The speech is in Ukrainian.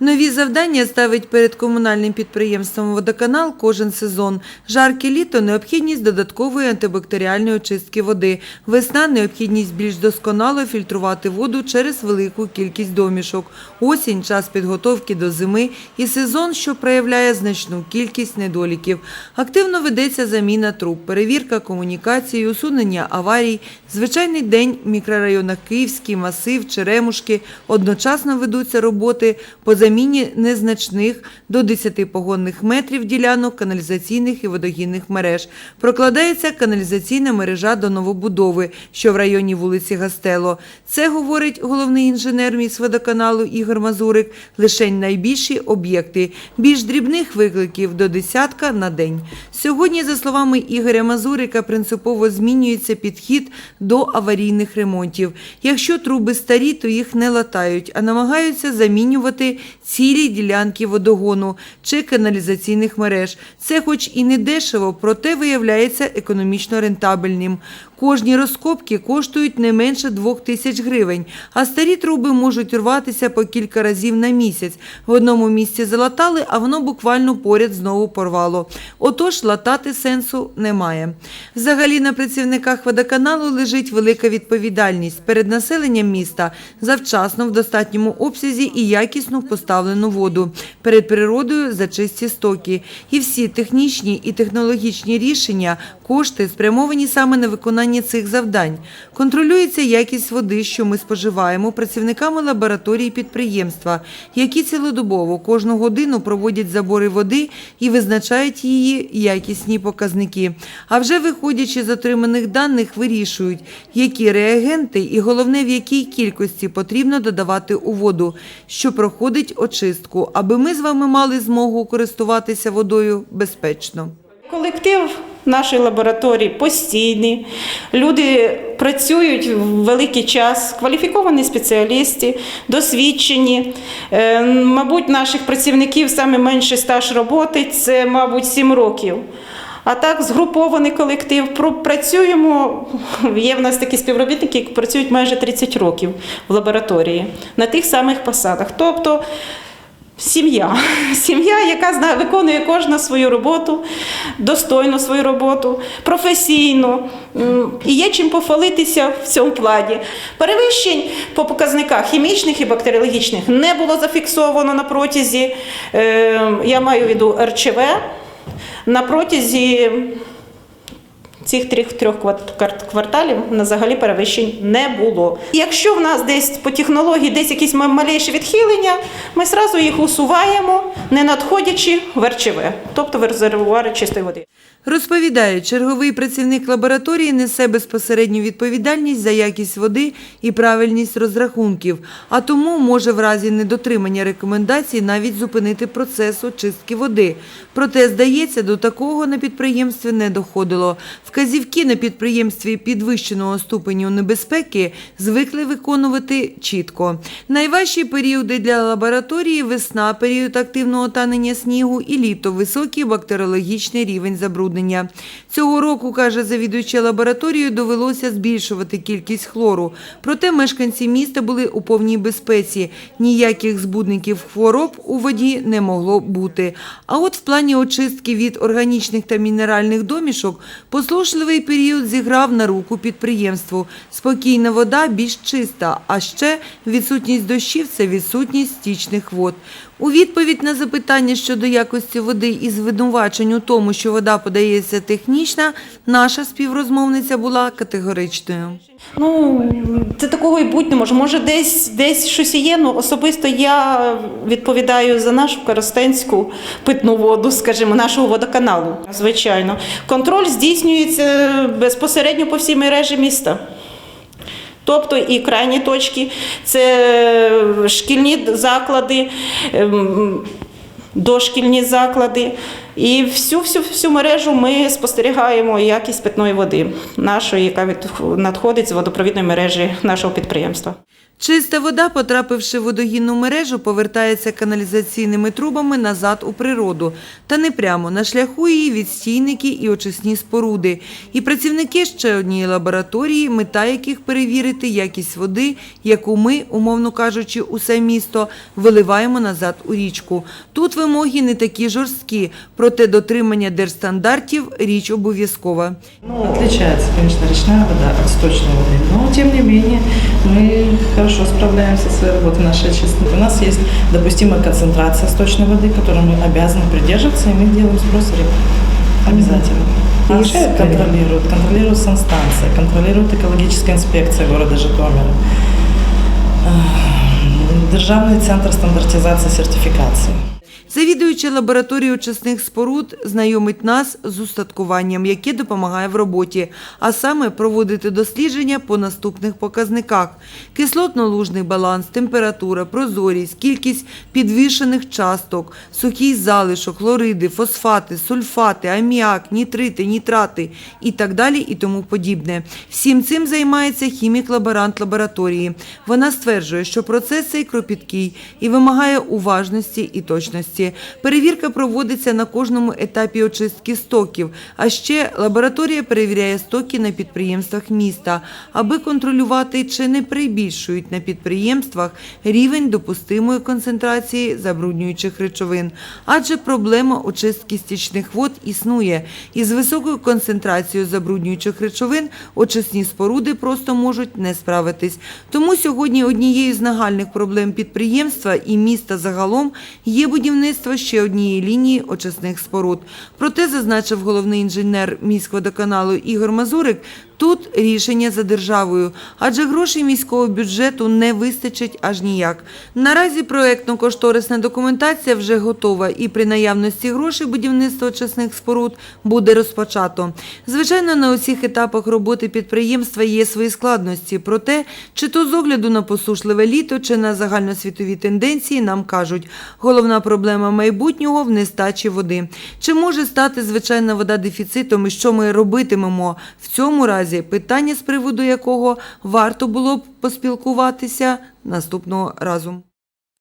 Нові завдання ставить перед комунальним підприємством «Водоканал» кожен сезон. Жарке літо – необхідність додаткової антибактеріальної очистки води. Весна – необхідність більш досконало фільтрувати воду через велику кількість домішок. Осінь – час підготовки до зими і сезон, що проявляє значну кількість недоліків. Активно ведеться заміна труб, перевірка комунікації, усунення аварій. Звичайний день в мікрорайонах Київський, Масив, Черемушки одночасно ведуться роботи по заміні незначних до 10 погонних метрів ділянок каналізаційних і водогінних мереж. Прокладається каналізаційна мережа до новобудови, що в районі вулиці Гастело. Це, говорить головний інженер міськводоканалу Ігор Мазурик, лише найбільші об'єкти. Більш дрібних викликів до десятка на день. Сьогодні, за словами Ігоря Мазурика, принципово змінюється підхід до аварійних ремонтів. Якщо труби старі, то їх не латають, а намагаються замінювати цілі ділянки водогону чи каналізаційних мереж. Це хоч і не дешево, проте виявляється економічно рентабельним. Кожні розкопки коштують не менше двох тисяч гривень, а старі труби можуть рватися по кілька разів на місяць. В одному місці залатали, а воно буквально поряд знову порвало. Отож, латати сенсу немає. Взагалі на працівниках водоканалу лежить велика відповідальність перед населенням міста за вчасно в достатньому обсязі і якісну поставлену воду, перед природою за чисті стоки. І всі технічні і технологічні рішення, кошти спрямовані саме на виконання цих завдань. Контролюється якість води, що ми споживаємо, працівниками лабораторії підприємства, які цілодобово кожну годину проводять забори води і визначають її якісні показники. А вже виходячи з отриманих даних, вирішують, які реагенти і головне в якій кількості потрібно додавати у воду, що проходить очистку, аби ми з вами мали змогу користуватися водою безпечно. Колектив нашої лабораторії постійний. Люди працюють в великий час, кваліфіковані спеціалісти, досвідчені. Е, Мабуть, наших працівників саме менший стаж роботи це, мабуть, 7 років. А так, згрупований колектив. Працюємо. Є в нас такі співробітники, які працюють майже 30 років в лабораторії на тих самих посадах. Тобто Сім'я, сім'я, яка виконує кожна свою роботу, достойно свою роботу, професійно. І є чим похвалитися в цьому плані. Перевищень по показниках хімічних і бактеріологічних не було зафіксовано на протязі, е, я маю в виду РЧВ, на протязі цих трьох трьох кварталів взагалі перевищень не було. Якщо в нас десь по технології десь якісь ма- малейші відхилення, ми зразу їх усуваємо, не надходячи в тобто в резервуари чистої води. Розповідає, черговий працівник лабораторії несе безпосередню відповідальність за якість води і правильність розрахунків, а тому може в разі недотримання рекомендацій навіть зупинити процес очистки води. Проте, здається, до такого на підприємстві не доходило. Вказівки на підприємстві підвищеного ступеню небезпеки звикли виконувати чітко. Найважчі періоди для лабораторії – весна, період активного танення снігу і літо – високий бактеріологічний рівень забруднення. Цього року, каже завідуюча лабораторією, довелося збільшувати кількість хлору. Проте мешканці міста були у повній безпеці. Ніяких збудників хвороб у воді не могло бути. А от в плані очистки від органічних та мінеральних домішок послушливий період зіграв на руку підприємству. Спокійна вода більш чиста, а ще відсутність дощів – це відсутність стічних вод. У відповідь на запитання щодо якості води і звинувачень у тому, що вода подається технічна, наша співрозмовниця була категоричною. Ну, це такого і бути не може. Може, десь, десь щось є. Ну, особисто я відповідаю за нашу коростенську питну воду, скажімо, нашого водоканалу. Звичайно. Контроль здійснюється безпосередньо по всій мережі міста. Тобто і крайні точки, це шкільні заклади, ем, дошкільні заклади. І всю, всю, всю мережу ми спостерігаємо якість питної води нашої, яка надходить з водопровідної мережі нашого підприємства. Чиста вода, потрапивши в водогінну мережу, повертається каналізаційними трубами назад у природу та не прямо на шляху її відстійники і очисні споруди. І працівники ще однієї лабораторії, мета яких перевірити якість води, яку ми, умовно кажучи, усе місто виливаємо назад у річку. Тут вимоги не такі жорсткі, проте дотримання держстандартів річ обов'язкова. Ну, конечно, речная вода от сточной воды, но тем не менее мы хорошо справляемся со своей работой нашей очистки. У нас есть допустимая концентрация сточной воды, которой мы обязаны придерживаться, и мы делаем сброс рек. Обязательно. Есть контролируют, контролирует санстанция, контролирует экологическая инспекция города Житомира. Ах, Державный центр стандартизации сертификации. Завідуюча лабораторією очисних споруд знайомить нас з устаткуванням, яке допомагає в роботі, а саме проводити дослідження по наступних показниках: кислотно-лужний баланс, температура, прозорість, кількість підвішених часток, сухий залишок, хлориди, фосфати, сульфати, аміак, нітрити, нітрати і так далі і тому подібне. Всім цим займається хімік-лаборант лабораторії. Вона стверджує, що процес цей кропіткий і вимагає уважності і точності. Перевірка проводиться на кожному етапі очистки стоків. А ще лабораторія перевіряє стоки на підприємствах міста, аби контролювати, чи не перебільшують на підприємствах рівень допустимої концентрації забруднюючих речовин. Адже проблема очистки стічних вод існує. Із високою концентрацією забруднюючих речовин очисні споруди просто можуть не справитись. Тому сьогодні однією з нагальних проблем підприємства і міста загалом є будівництво ще однієї лінії очисних споруд. Проте, зазначив головний інженер міськводоканалу Ігор Мазурик, тут рішення за державою, адже грошей міського бюджету не вистачить аж ніяк. Наразі проектно-кошторисна документація вже готова і при наявності грошей будівництво очисних споруд буде розпочато. Звичайно, на усіх етапах роботи підприємства є свої складності, проте чи то з огляду на посушливе літо, чи на загальносвітові тенденції нам кажуть, головна проблема майбутнього в нестачі води. Чи може стати звичайна вода дефіцитом і що ми робитимемо в цьому разі, питання з приводу якого варто було б поспілкуватися наступного разу.